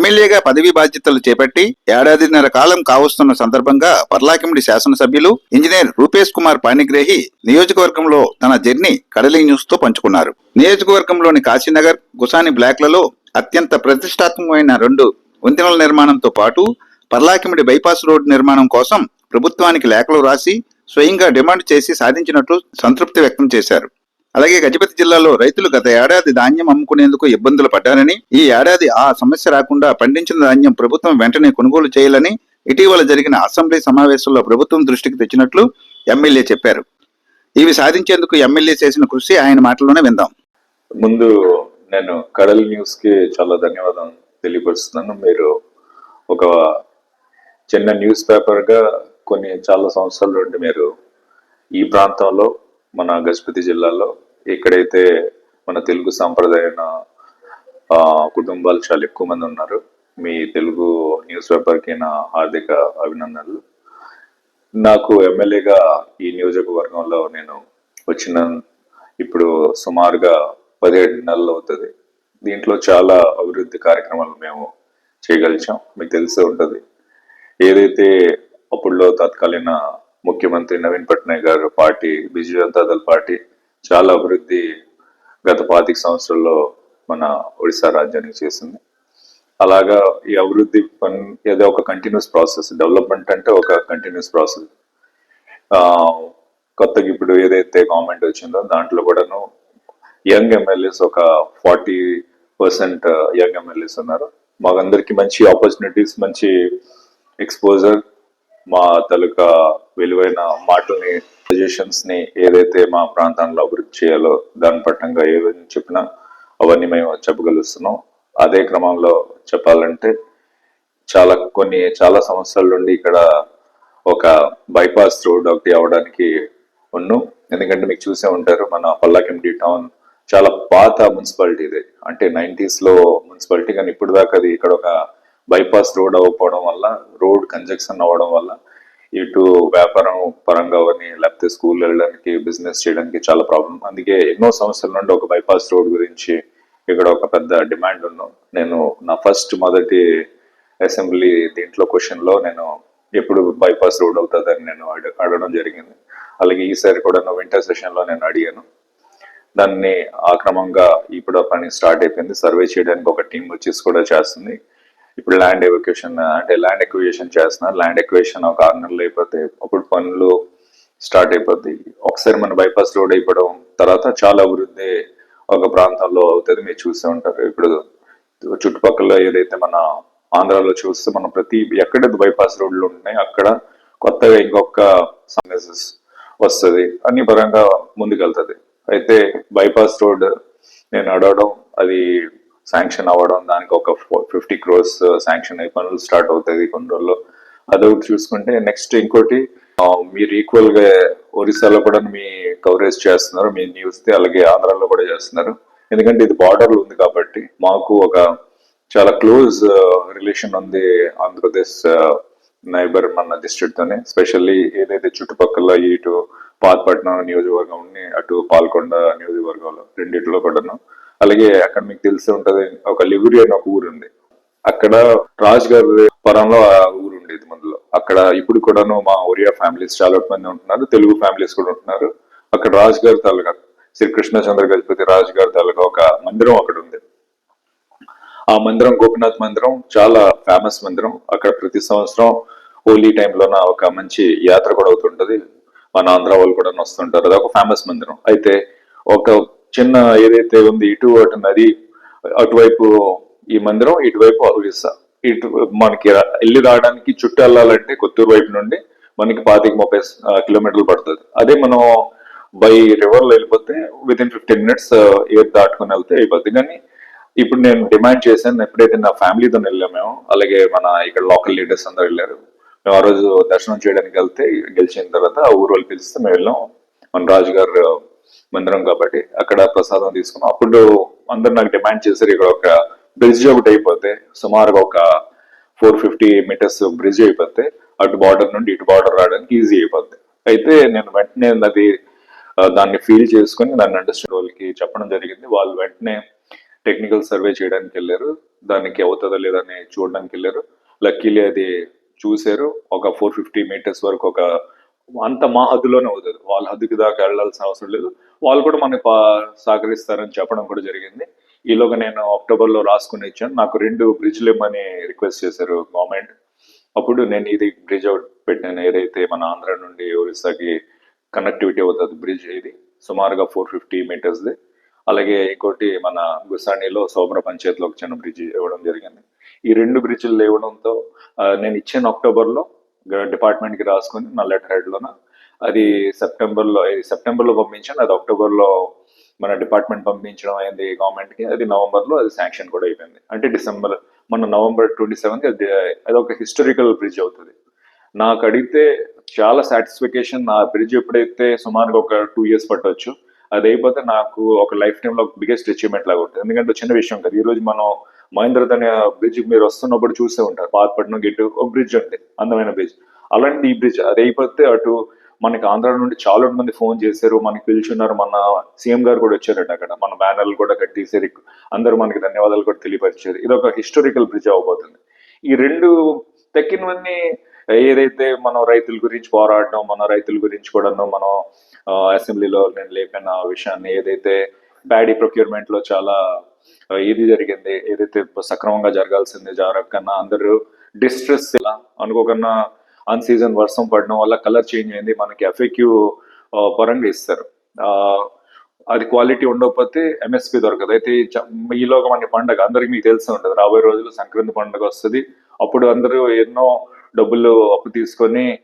ఎమ్మెల్యేగా పదవి బాధ్యతలు చేపట్టి ఏడాదిన్నర కాలం కావస్తున్న సందర్భంగా పర్లాకిమిడి శాసనసభ్యులు ఇంజనీర్ రూపేష్ కుమార్ పాణిగ్రేహి నియోజకవర్గంలో తన జర్నీ కడలి న్యూస్తో పంచుకున్నారు. నియోజకవర్గంలోని కాశీనగర్ గుసాని బ్లాక్లలో అత్యంత ప్రతిష్టాత్మకమైన రెండు వంతెనల నిర్మాణంతో పాటు పర్లాకిమిడి బైపాస్ రోడ్డు నిర్మాణం కోసం ప్రభుత్వానికి లేఖలు రాసి స్వయంగా డిమాండ్ చేసి సాధించినట్లు సంతృప్తి వ్యక్తం చేశారు. అలాగే గజపతి జిల్లాలో రైతులు గత ఏడాది ధాన్యం అమ్ముకునేందుకు ఇబ్బందులు పడ్డారని ఈ ఏడాది ఆ సమస్య రాకుండా పండించిన ధాన్యం ప్రభుత్వం వెంటనే కొనుగోలు చేయాలని ఇటీవల జరిగిన అసెంబ్లీ సమావేశంలో ప్రభుత్వం దృష్టికి తెచ్చినట్లు ఎమ్మెల్యే చెప్పారు. ఇవి సాధించేందుకు ఎమ్మెల్యే చేసిన కృషి ఆయన మాటల్లోనే విందాం. ముందు నేను కడల్ న్యూస్కి చాలా ధన్యవాదం తెలియపరుస్తున్నాను. మీరు ఒక చిన్న న్యూస్ పేపర్గా కొన్ని చాలా సంవత్సరాల నుండి మీరు ఈ ప్రాంతంలో మన గజపతి జిల్లాలో ఎక్కడైతే మన తెలుగు సాంప్రదాయన కుటుంబాలు చాలా ఎక్కువ మంది ఉన్నారు మీ తెలుగు న్యూస్ పేపర్కి నా హార్దిక అభినందనలు. నాకు ఎమ్మెల్యేగా ఈ నియోజకవర్గంలో నేను వచ్చిన ఇప్పుడు సుమారుగా పదిహేడు నెలలు అవుతుంది. దీంట్లో చాలా అభివృద్ధి కార్యక్రమాలు మేము చేయగలిచాం. మీకు తెలిసే ఉంటుంది. ఏదైతే అప్పుడులో తత్కాలీన ముఖ్యమంత్రి నవీన్ పట్నాయక్ గారు పార్టీ బిజు జనతాదళ పార్టీ చాలా అభివృద్ధి గత పాతిక సంవత్సరాల్లో మన ఒడిశా రాజ్యానికి చేసింది. అలాగా ఈ అభివృద్ధి పని ఏదో ఒక కంటిన్యూస్ ప్రాసెస్ డెవలప్మెంట్ అంటే ఒక కంటిన్యూస్ ప్రాసెస్ కొత్తగా ఇప్పుడు ఏదైతే గవర్నమెంట్ వచ్చిందో దాంట్లో కూడాను యంగ్ ఎమ్మెల్యేస్ ఒక ఫార్టీ పర్సెంట్ యంగ్ ఎమ్మెల్యేస్ ఉన్నారు. మాకందరికి మంచి ఆపర్చునిటీస్ మంచి ఎక్స్పోజర్ మా తాలూకా విలువైన మాటల్ని సజెషన్స్ని ఏదైతే మా ప్రాంతంలో అభివృద్ధి చేయాలో దాని పట్టంగా ఏవైనా చెప్పినా అవన్నీ మేము చెప్పగలుస్తున్నాం. అదే క్రమంలో చెప్పాలంటే చాలా కొన్ని చాలా సంవత్సరాల నుండి ఇక్కడ ఒక బైపాస్ రోడ్ ఒకటి అవడానికి ఉన్ను. ఎందుకంటే మీకు చూసే ఉంటారు మన పల్లాకెండి టౌన్ చాలా పాత మున్సిపాలిటీ ఇది. అంటే నైంటీస్లో మున్సిపాలిటీ కానీ ఇప్పుడు దాకా అది ఇక్కడ ఒక బైపాస్ రోడ్ అవ్వకపోవడం వల్ల రోడ్ కంజక్షన్ అవ్వడం వల్ల ఇటు వ్యాపారం పరంగా కానీ లేకపోతే స్కూల్ వెళ్ళడానికి బిజినెస్ చేయడానికి చాలా ప్రాబ్లం అందుకే ఎన్నో సంవత్సరాల నుండి ఒక బైపాస్ రోడ్ గురించి ఇక్కడ ఒక పెద్ద డిమాండ్ ఉన్నాం. నేను నా ఫస్ట్ మొదటి అసెంబ్లీ దీంట్లో క్వశ్చన్లో నేను ఎప్పుడు బైపాస్ రోడ్ అవుతుందని నేను అడగడం జరిగింది. అలాగే ఈసారి కూడా వింటర్ సెషన్లో నేను అడిగాను. దాన్ని ఆ క్రమంగా ఇప్పుడు పని స్టార్ట్ అయిపోయింది. సర్వే చేయడానికి ఒక టీం వచ్చేసి కూడా చేస్తుంది. ఇప్పుడు ల్యాండ్ ఎవాక్యుయేషన్ అంటే ల్యాండ్ ఎక్వేషన్ చేస్తున్నారు. ల్యాండ్ ఎక్వేషన్ ఒక ఆరు నెలలు అయిపోతే అప్పుడు పనులు స్టార్ట్ అయిపోతాయి ఒకసారి మన బైపాస్ రోడ్ అయిపోవడం తర్వాత చాలా అభివృద్ధి ఒక ప్రాంతంలో అవుతుంది. మీరు చూస్తూ ఉంటారు. ఇప్పుడు చుట్టుపక్కల ఏదైతే మన ఆంధ్రాలో చూస్తే మనం ప్రతి ఎక్కడైతే బైపాస్ రోడ్లు ఉంటున్నాయి అక్కడ కొత్తగా ఇంకొక సర్వీసెస్ వస్తుంది. అన్ని పరంగా ముందుకెళ్తుంది. అయితే బైపాస్ రోడ్ నేను అడగడం అది శాంక్షన్ అవ్వడం దానికి ఒక ఫిఫ్టీ క్రోర్స్ శాంక్షన్ అయ్యి పనులు స్టార్ట్ అవుతుంది కొన్ని రోజుల్లో. అదొకటి చూసుకుంటే నెక్స్ట్ ఇంకోటి మీరు ఈక్వల్గా ఒరిస్సాలో కూడా మీ కవరేజ్ చేస్తున్నారు మీ న్యూస్ అలాగే ఆంధ్రాలో కూడా చేస్తున్నారు. ఎందుకంటే ఇది బార్డర్ ఉంది కాబట్టి మాకు ఒక చాలా క్లోజ్ రిలేషన్ uh, ఉంది ఆంధ్రప్రదేశ్ uh, నైబర్ మన డిస్ట్రిక్ట్ తోనే. స్పెషల్లీ ఏదైతే చుట్టుపక్కల ఇటు పాతపట్నం నియోజకవర్గం ఉంది అటు పాల్కొండ నియోజకవర్గంలో రెండిట్లో కూడాను. అలాగే అక్కడ మీకు తెలిసి ఉంటది ఒక లిగురి అని ఒక ఊరు ఉంది అక్కడ రాజ్ గారి పరంలో ఆ ఊరు ఉండేది ముందులో. అక్కడ ఇప్పుడు కూడాను మా ఒరియా ఫ్యామిలీస్ చాలా మంది ఉంటున్నారు తెలుగు ఫ్యామిలీస్ కూడా ఉంటున్నారు. అక్కడ రాజ్ గారి తాలూకా శ్రీ కృష్ణచంద్ర గజపతి రాజ్ గారి తాలూకా ఒక మందిరం అక్కడ ఉంది. ఆ మందిరం గోపినాథ్ మందిరం చాలా ఫేమస్ మందిరం. అక్కడ ప్రతి సంవత్సరం హోలీ టైంలోన ఒక మంచి యాత్ర కూడా అవుతుంటది. మన ఆంధ్ర వాళ్ళు కూడా వస్తుంటారు. అది ఒక ఫేమస్ మందిరం. అయితే ఒక చిన్న ఏదైతే ఉంది ఇటు అటు నది అటువైపు ఈ మందిరం ఇటువైపు ఒరిస్సా ఇటు మనకి వెళ్ళి రావడానికి చుట్టూ వెళ్ళాలంటే కొత్తూరు వైపు నుండి మనకి పాతిక ముప్పై కిలోమీటర్లు పడుతుంది. అదే మనం బై రివర్లో వెళ్ళిపోతే with in fifteen minutes air దాటుకుని వెళ్తే అయిపోద్ది. కానీ ఇప్పుడు నేను డిమాండ్ చేశాను ఎప్పుడైతే నా ఫ్యామిలీతో వెళ్ళాము మేము అలాగే మన ఇక్కడ లోకల్ లీడర్స్ అందరు వెళ్ళారు. మేము ఆ రోజు దర్శనం చేయడానికి వెళ్తే గెలిచిన తర్వాత ఆ ఊరు వాళ్ళు పిలిస్తే మేము వెళ్ళాం. మన రాజు గారు మందిరం కాబట్టి అక్కడ ప్రసాదం తీసుకున్నాం. అప్పుడు అందరు నాకు డిమాండ్ చేశారు ఇక్కడ ఒక బ్రిడ్జ్ ఒకటి అయిపోతే సుమారుగా ఒక ఫోర్ ఫిఫ్టీ మీటర్స్ బ్రిడ్జ్ అయిపోతే అటు బార్డర్ నుండి ఇటు బార్డర్ రావడానికి ఈజీ అయిపోద్ది. అయితే నేను వెంటనే అది దాన్ని ఫీల్ చేసుకుని దాన్ని అండర్స్టాండ్ వాళ్ళకి చెప్పడం జరిగింది. వాళ్ళు వెంటనే టెక్నికల్ సర్వే చేయడానికి వెళ్ళారు. దానికి అవుతుందో లేదని చూడడానికి వెళ్ళారు. లక్కీలీ అది చూశారు. ఒక ఫోర్ ఫిఫ్టీ మీటర్స్ వరకు ఒక అంత మా హద్దులోనే అవుతుంది. వాళ్ళ హద్దుకి దాకా వెళ్ళాల్సిన అవసరం లేదు. వాళ్ళు కూడా మనకి సహకరిస్తారని చెప్పడం కూడా జరిగింది. ఈలోగా నేను అక్టోబర్లో రాసుకుని ఇచ్చాను నాకు రెండు బ్రిడ్జ్లు ఇమ్మని రిక్వెస్ట్ చేశారు గవర్నమెంట్. అప్పుడు నేను ఇది బ్రిడ్జ్ అవుట్ పెట్టాను. ఏదైతే మన ఆంధ్ర నుండి ఒరిస్సాకి కనెక్టివిటీ అవుతుంది బ్రిడ్జ్ ఇది. సుమారుగా ఫోర్ ఫిఫ్టీ మీటర్స్ది. అలాగే ఇంకోటి మన గుసాణిలో సోమర పంచాయతీలో ఒక చిన్న బ్రిడ్జ్ ఇవ్వడం జరిగింది. ఈ రెండు బ్రిడ్జ్లు ఇవ్వడంతో నేను ఇచ్చిన అక్టోబర్లో డిపార్ట్మెంట్కి నా లెటర్ హెడ్ లోన. అది సెప్టెంబర్లో సెప్టెంబర్లో పంపించాను. అది అక్టోబర్లో మన డిపార్ట్మెంట్ పంపించడం అయింది గవర్నమెంట్కి అది నవంబర్లో అది శాంక్షన్ కూడా అయిపోయింది. అంటే డిసెంబర్ మన నవంబర్ ట్వంటీ సెవెన్కి అది అది ఒక హిస్టారికల్ బ్రిడ్జ్ అవుతుంది. నాకు అడిగితే చాలా సాటిస్ఫికేషన్ నా బ్రిడ్జ్ ఎప్పుడైతే సుమారుగా ఒక టూ ఇయర్స్ పట్టవచ్చు అది అయిపోతే నాకు ఒక లైఫ్ టైంలో బిగ్గెస్ట్ అచీవ్మెంట్ లాగా ఉంటుంది. ఎందుకంటే చిన్న విషయం కదా. ఈరోజు మనం మహేంద్ర అనే బ్రిడ్జ్ మీరు వస్తున్నప్పుడు చూసే ఉంటారు. పాతపట్నం గిట్టు ఒక బ్రిడ్జ్ ఉంది అందమైన బ్రిడ్జ్ అలాంటిది ఈ బ్రిడ్జ్ అది అయిపోతే అటు మనకి ఆంధ్ర నుండి చాలా మంది ఫోన్ చేశారు మనకి పిలుచున్నారు మన సీఎం గారు కూడా వచ్చారట అక్కడ. మన బ్యానర్లు కూడా కట్టేసారు అందరూ మనకి ధన్యవాదాలు కూడా తెలియపరిచారు. ఇది ఒక హిస్టారికల్ బ్రిడ్జ్ అవబోతుంది. ఈ రెండు తక్కినవన్నీ ఏదైతే మనం రైతుల గురించి పోరాడడం మన రైతుల గురించి కూడాను మనం అసెంబ్లీలో నేను లేపిన విషయాన్ని ఏదైతే ప్యాడీ ప్రొక్యూర్మెంట్లో చాలా ఏది జరిగింది? ఏదైతే సక్రమంగా జరగాల్సింది? జరగకన్నా అందరూ డిస్ట్రెస్ అనుకోకుండా అన్ సీజన్ వర్షం పడడం వల్ల కలర్ చేంజ్ అయింది. మనకి ఎఫెక్యూ పరంగా ఇస్తారు. ఆ, అది క్వాలిటీ ఉండకపోతే ఎంఎస్పి దొరకదు. అయితే ఈ ఈలోగా మన పండగ అందరికి మీకు తెలిసి ఉంటుంది. రాబోయే రోజులు సంక్రాంతి పండుగ వస్తుంది. అప్పుడు అందరూ ఎన్నో డబ్బులు అప్పు తీసుకొని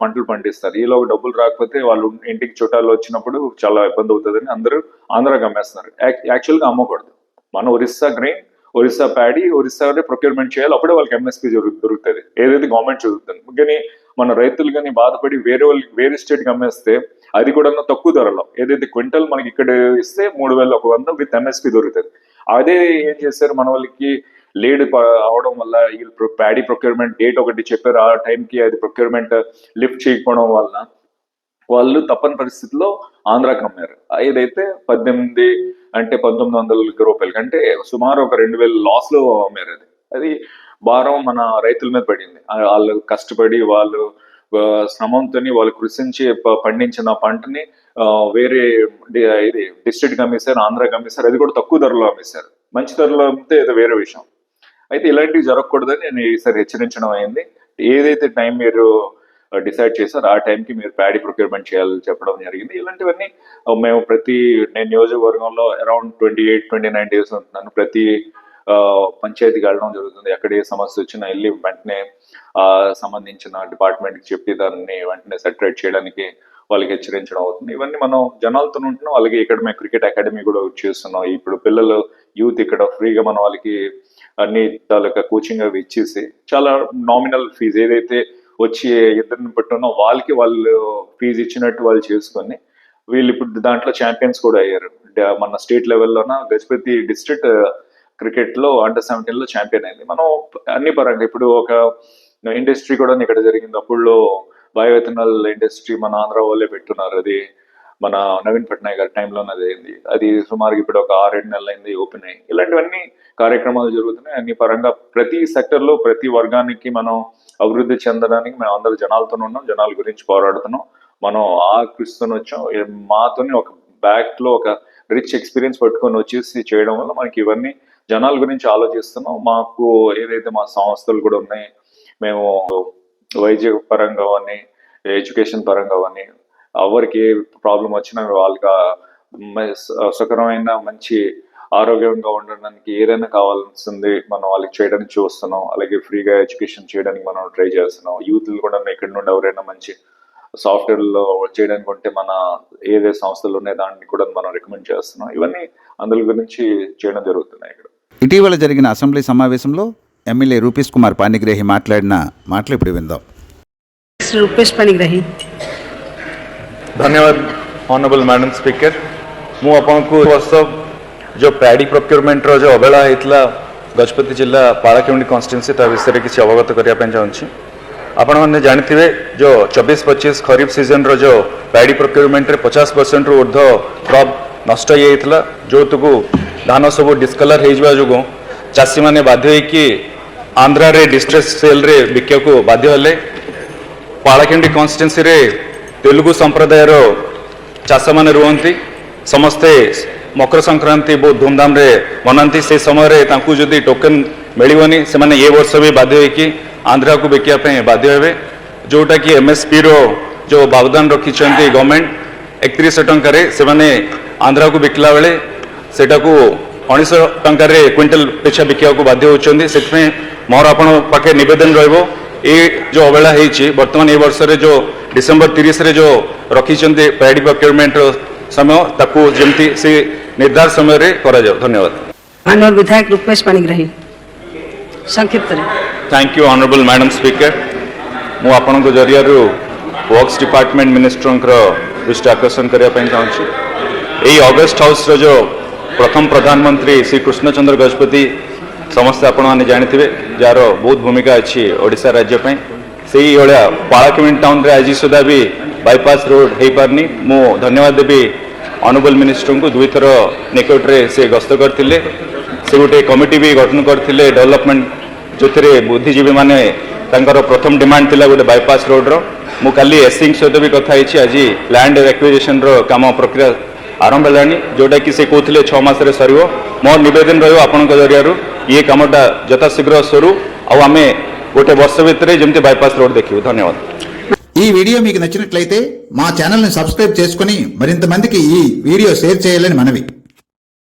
పంటలు పండిస్తారు. ఈలో డబ్బులు రాకపోతే వాళ్ళు ఇంటికి చుట్టాలు వచ్చినప్పుడు చాలా ఇబ్బంది అవుతుందని అందరూ ఆంధ్రాకి అమ్మేస్తున్నారు యాక్చువల్గా అమ్మకూడదు. మన Orissa grain Orissa paddy Orissa procurement చేయాలి. అప్పుడే వాళ్ళకి ఎంఎస్పీ దొరుకుతుంది. ఏదైతే గవర్నమెంట్ చదువుతుంది. కానీ మన రైతులు కానీ బాధపడి వేరే వాళ్ళకి వేరే స్టేట్కి అమ్మేస్తే అది కూడా తక్కువ ధరలో. ఏదైతే క్వింటల్ మనకి ఇక్కడ ఇస్తే మూడు వేల ఒక వంద విత్ ఎంఎస్పీ దొరుకుతుంది. అదే ఏం చేశారు మన వాళ్ళకి లేడ్ అవడం వల్ల ఈ ప్యాడీ ప్రొక్యూర్మెంట్ డేట్ ఒకటి చెప్పారు. ఆ టైంకి అది ప్రొక్యూర్మెంట్ లిఫ్ట్ చేయకపోవడం వల్ల వాళ్ళు తప్పని పరిస్థితిలో ఆంధ్రాకి అమ్మారు. ఏదైతే పద్దెనిమిది అంటే పంతొమ్మిది వందల రూపాయలకి అంటే సుమారు ఒక రెండు వేల లాస్లో అమ్మారు అది. అది భారం మన రైతుల మీద పడింది. వాళ్ళు కష్టపడి వాళ్ళు శ్రమంతోని వాళ్ళు కృషించి పండించిన పంటని వేరే ఇది డిస్ట్రిక్ట్ అమ్మేశారు ఆంధ్రాకి అమ్మేశారు అది కూడా తక్కువ ధరలో అమ్మేశారు. మంచి ధరలో అమ్మితే ఏదో వేరే విషయం. అయితే ఇలాంటివి జరగకూడదని నేను ఈసారి హెచ్చరించడం అయింది. ఏదైతే టైం మీరు డిసైడ్ చేశారు ఆ టైంకి మీరు ప్యాడీ ప్రొక్యూర్మెంట్ చేయాలని చెప్పడం జరిగింది. ఇలాంటివన్నీ మేము ప్రతి నేను నియోజకవర్గంలో around twenty eight twenty nine days ఉంటున్నాను. ప్రతి పంచాయతీకి వెళ్ళడం జరుగుతుంది. ఎక్కడ ఏ సమస్య వచ్చినా వెళ్ళి వెంటనే ఆ సంబంధించిన డిపార్ట్మెంట్కి చెప్పి దాన్ని వెంటనే సెటరేట్ చేయడానికి వాళ్ళకి హెచ్చరించడం అవుతుంది. ఇవన్నీ మనం జనాలతో ఉంటున్నాం. అలాగే ఇక్కడ మేము క్రికెట్ అకాడమీ కూడా చేస్తున్నాం. ఇప్పుడు పిల్లలు యూత్ ఇక్కడ ఫ్రీగా మన వాళ్ళకి అన్ని తాలూకా కోచింగ్ అవి ఇచ్చేసి చాలా నామినల్ ఫీజు ఏదైతే వచ్చి ఇద్దరిని పెట్టున్నో వాళ్ళకి వాళ్ళు ఫీజు ఇచ్చినట్టు వాళ్ళు చేసుకొని వీళ్ళు ఇప్పుడు దాంట్లో ఛాంపియన్స్ కూడా అయ్యారు. మన స్టేట్ లెవెల్లోన గజపతి డిస్ట్రిక్ట్ క్రికెట్లో అండర్ సెవెంటీన్లో ఛాంపియన్ అయింది. మనం అన్ని పరంగా ఇప్పుడు ఒక ఇండస్ట్రీ కూడా ఇక్కడ జరిగింది. అప్పుడులో బయోఎథనాల్ ఇండస్ట్రీ మన ఆంధ్ర వాళ్ళే పెట్టున్నారు. అది మన నవీన్ పట్నాయక్ గారి టైంలో అది అయింది. అది సుమారుగా ఇప్పుడు ఒక ఆరేడు నెలలు అయింది ఓపెన్ అయ్యి. ఇలాంటివన్నీ కార్యక్రమాలు జరుగుతున్నాయి. అన్ని పరంగా ప్రతి సెక్టర్లో ప్రతి వర్గానికి మనం అభివృద్ధి చెందడానికి మేము అందరు జనాలతో ఉన్నాం జనాల గురించి పోరాడుతున్నాం. మనం ఆకృష్ణ వచ్చాం. మాతోని ఒక బ్యాక్లో ఒక రిచ్ ఎక్స్పీరియన్స్ పట్టుకొని వచ్చేసి చేయడం వల్ల మనకి ఇవన్నీ జనాల గురించి ఆలోచిస్తున్నాం. మాకు ఏదైతే మా సంస్థలు కూడా ఉన్నాయి మేము వైద్య పరంగా కానీ ఎడ్యుకేషన్ పరంగా కానీ ఎవరికి ఏ ప్రాబ్లం వచ్చినా వాళ్ళకి సుఖరమైన మంచి ఆరోగ్యంగా ఉండడానికి ఏదైనా కావాల్సింది మనం వాళ్ళకి చేయడానికి చూస్తున్నాం. అలాగే ఫ్రీగా ఎడ్యుకేషన్ చేయడానికి మనం ట్రై చేస్తున్నాం. యూత్లు కూడా ఇక్కడ నుండి ఎవరైనా మంచి సాఫ్ట్వేర్లో చేయడానికి ఉంటే మన ఏదే సంస్థలు ఉన్నాయి దాన్ని కూడా మనం రికమెండ్ చేస్తున్నాం. ఇవన్నీ అందులో గురించి చేయడం జరుగుతున్నాయి ఇక్కడ. ఇటీవల జరిగిన అసెంబ్లీ సమావేశంలో ఎమ్మెల్యే రూపేష్ కుమార్ పాణిగ్రహి మాట్లాడిన మాటలు ఇప్పుడు విందాం. రూపేష్ పాణిగ్రహి. ଧନ୍ୟବାଦ ଅନରେବଲ୍ ମ୍ୟାଡ଼ାମ୍ ସ୍ପିକର ମୁଁ ଆପଣଙ୍କୁ ଏ ବର୍ଷ ଯେଉଁ ପ୍ୟାଡି ପ୍ରୋକ୍ୟୁରମେଣ୍ଟର ଯେଉଁ ଅବହେଳା ହେଇଥିଲା ଗଜପତି ଜିଲ୍ଲା ପାଳାକେମୁଣ୍ଡି କନଷ୍ଟିଟ୍ୟୁନ୍ସି ତା ବିଷୟରେ କିଛି ଅବଗତ କରିବା ପାଇଁ ଚାହୁଁଛି ଆପଣମାନେ ଜାଣିଥିବେ ଯେଉଁ ଚବିଶ ପଚିଶ ଖରିଫ ସିଜନର ଯେଉଁ ପ୍ୟାଡି ପ୍ରୋକ୍ୟୁରମେଣ୍ଟରେ ପଚାଶ ପରସେଣ୍ଟରୁ ଉର୍ଦ୍ଧ୍ୱ କ୍ରପ୍ ନଷ୍ଟ ହେଇଯାଇଥିଲା ଯେଉଁଥିକୁ ଧାନ ସବୁ ଡିସ୍କଲର୍ ହେଇଯିବା ଯୋଗୁଁ ଚାଷୀମାନେ ବାଧ୍ୟ ହୋଇକି ଆନ୍ଧ୍ରାରେ ଡିଷ୍ଟ୍ରେସ୍ ସେଲ୍ରେ ବିକିବାକୁ ବାଧ୍ୟ ହେଲେ ପାଳାଖେଣ୍ଡି କନଷ୍ଟିଟ୍ୟୁନ୍ସିରେ ତେଲୁଗୁ ସମ୍ପ୍ରଦାୟର ଚାଷମାନେ ରୁହନ୍ତି ସମସ୍ତେ ମକର ସଂକ୍ରାନ୍ତି ବହୁତ ଧୁମଧାମରେ ମନାନ୍ତି ସେ ସମୟରେ ତାଙ୍କୁ ଯଦି ଟୋକେନ୍ ମିଳିବନି ସେମାନେ ଏ ବର୍ଷ ବି ବାଧ୍ୟ ହୋଇକି ଆନ୍ଧ୍ରାକୁ ବିକିବା ପାଇଁ ବାଧ୍ୟ ହେବେ ଯେଉଁଟାକି ଏମ୍ଏସ୍ପିର ଯେଉଁ ବାବଦାନ ରଖିଛନ୍ତି ଗଭର୍ଣ୍ଣମେଣ୍ଟ ଏକତିରିଶ ଟଙ୍କାରେ ସେମାନେ ଆନ୍ଧ୍ରାକୁ ବିକିଲା ବେଳେ ସେଟାକୁ ଉଣେଇଶହ ଟଙ୍କାରେ କ୍ୱିଣ୍ଟାଲ ପିଛା ବିକିବାକୁ ବାଧ୍ୟ ହେଉଛନ୍ତି ସେଥିପାଇଁ ମୋର ଆପଣଙ୍କ ପାଖେ ନିବେଦନ ରହିବ ଏ ଯେଉଁ ଅବହେଳା ହେଇଛି ବର୍ତ୍ତମାନ ଏ ବର୍ଷରେ ଯେଉଁ ଡିସେମ୍ବର ତିରିଶରେ ଯେଉଁ ରଖିଛନ୍ତି ପ୍ରାଇଡ଼୍ ପ୍ରକ୍ୟୁରମେଣ୍ଟର ସମୟ ତାକୁ ଯେମିତି ସେ ନିର୍ଦ୍ଧାର ସମୟରେ କରାଯାଉ ଧନ୍ୟବାଦ ମାନ୍ୟବର ବିଧାୟକ Rupesh Panigrahi ସଂକ୍ଷିପ୍ତରେ thank you honourable madam speaker ମୁଁ ଆପଣଙ୍କ ଜରିଆରୁ ୱାର୍କସ୍ ଡିପାର୍ଟମେଣ୍ଟ ମିନିଷ୍ଟରଙ୍କର ଦୃଷ୍ଟି ଆକର୍ଷଣ କରିବା ପାଇଁ ଚାହୁଁଛି ଏହି ଅଗଷ୍ଟ ହାଉସ୍ର ଯେଉଁ ପ୍ରଥମ ପ୍ରଧାନମନ୍ତ୍ରୀ ଶ୍ରୀ କୃଷ୍ଣଚନ୍ଦ୍ର ଗଜପତି ସମସ୍ତେ ଆପଣମାନେ ଜାଣିଥିବେ ଯାହାର ବହୁତ ଭୂମିକା ଅଛି ଓଡ଼ିଶା ରାଜ୍ୟ ପାଇଁ ସେଇଭଳିଆ ପାଳାକିମିନ୍ ଟାଉନ୍ରେ ଆଜି ସୁଦ୍ଧା ବି ବାଇପାସ୍ ରୋଡ୍ ହେଇପାରିନି ମୁଁ ଧନ୍ୟବାଦ ଦେବି ଅନରେବଲ୍ ମିନିଷ୍ଟରଙ୍କୁ ଦୁଇଥର ନିକଟରେ ସେ ଗସ୍ତ କରିଥିଲେ ସେ ଗୋଟେ କମିଟି ବି ଗଠନ କରିଥିଲେ ଡେଭଲପମେଣ୍ଟ ଯେଉଁଥିରେ ବୁଦ୍ଧିଜୀବୀମାନେ ତାଙ୍କର ପ୍ରଥମ ଡିମାଣ୍ଡ ଥିଲା ଗୋଟେ ବାଇପାସ୍ ରୋଡ୍ର ମୁଁ କାଲି ଏସ୍ସିଙ୍କ ସହିତ ବି କଥା ହେଇଛି ଆଜି ଲ୍ୟାଣ୍ଡ ଆକ୍ୱିଜିସନ୍ର କାମ ପ୍ରକ୍ରିୟା ଆରମ୍ଭ ହେଲାଣି ଯେଉଁଟାକି ସେ କହୁଥିଲେ ଛଅ ମାସରେ ସରିବ ମୋର ନିବେଦନ ରହିବ ଆପଣଙ୍କ ଜରିଆରୁ ଇଏ କାମଟା ଯଥାଶୀଘ୍ର ସରୁ ଆଉ ଆମେ ଗୋଟେ ବର୍ଷ ଭିତରେ ଯେମିତି ବାଇପାସ୍ రోడ్ ଦେଖିବୁ ଧନ୍ୟବାଦ ఈ వీడియో మీకు నచ్చినట్లయితే మా ఛానల్ని సబ్స్క్రైబ్ చేసుకుని మరింత మందికి ఈ వీడియో షేర్ చేయాలని మనవి